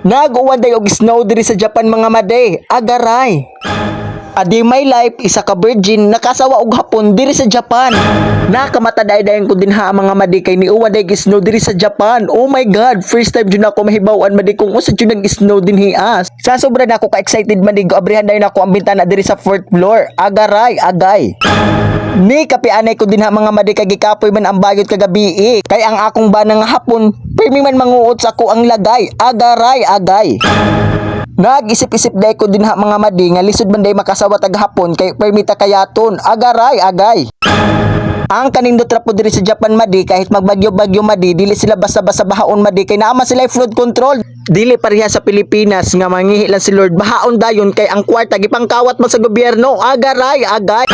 Nag-uwan day og snow diri sa Japan mga made. Agaray. Adi my life, isa ka virgin, nakasawa og hapon diri sa Japan. Nakamatay dayon ko din ha mga madi kay ni uwan day snow diri sa Japan. Oh my god, first time jud ako mahibaw-an madi kung usa jud snow din hias. Sa sobra na ako ka excited madi go abrihan dayon ako ang bintana diri sa fourth floor. Agaray, agay. Ni kapianay ko din ha mga madi kay gikapoy man ang bayot kagabi eh. Kay ang akong banang hapon, pirmi man manguot sa ako ang lagay. Agaray, agay. Nag-isip-isip day ko din ha mga madi nga lisod man day makasawa tag hapon kay permita kayaton. Agaray, agay. Ang kanindot ra po diri sa Japan madi kahit magbagyo-bagyo madi dili sila basta-basta bahaon madi kay naama sila flood control. Dili pareha sa Pilipinas nga mangihi lang si Lord bahaon dayon kay ang kwarta gipangkawat mo sa gobyerno. Agaray, agay.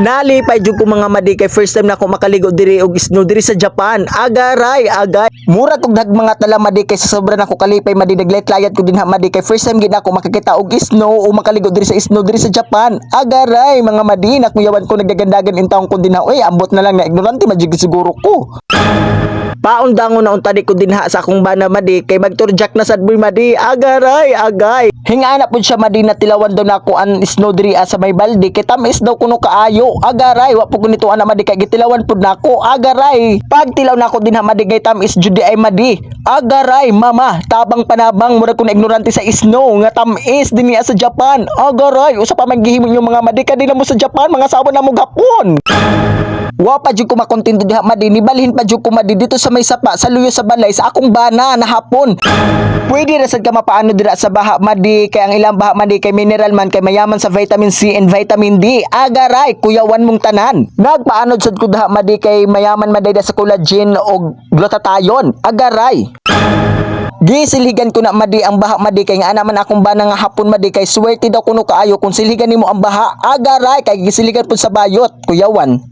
Nalipay jud ko mga madi kay first time na ako makaligo diri og snow diri sa Japan. Agaray, agay. Mura kog dag mga tala madi kay sa sobra na ako kalipay madi naglayat ko din ha madi kay first time gid ako makakita og snow o makaligo diri sa snow diri sa Japan. Agaray mga madi nakuyawan ko nagdagandagan in taong ko din ha. Uy, ambot na lang na ignorante majig siguro ko. Paon dangon na untadi ko din ha sa akong bana madi. Kay magturjak na sad boy madi. Agaray agay. Hingana pud siya madi na tilawan daw nako an snow diri ah, sa may balde. Kay tamis daw kuno kaayo. Agaray wa pud nito ana madi. Kay gitilawan pud nako agaray. Pag tilaw nako din ha madi. Kay tamis judi ay madi. Agaray mama. Tabang panabang mura kun ignorante sa snow. Nga tamis dinhi sa Japan. Agaray usa pa maghihimo yung mga madi. Kadila mo sa Japan mga sawa na mo gapon Wa pa jud ko makontento diha madi ni balhin pa jud ko madi dito sa may sapa sa luyo sa balay sa akong bana na hapon. Pwede ra sad ka mapaano dira sa baha madi kay ang ilang baha madi kay mineral man kay mayaman sa vitamin C and vitamin D. Agaray kuyawan mong tanan. Nagpaanod sad ko diha madi kay mayaman maday sa collagen og glutathione. Agaray. Gisiligan ko na madi ang baha madi kay nga naman akong bana nga hapon madi kay swerte daw kuno kaayo kung siligan nimo ang baha agaray kay gisiligan pud sa bayot kuyawan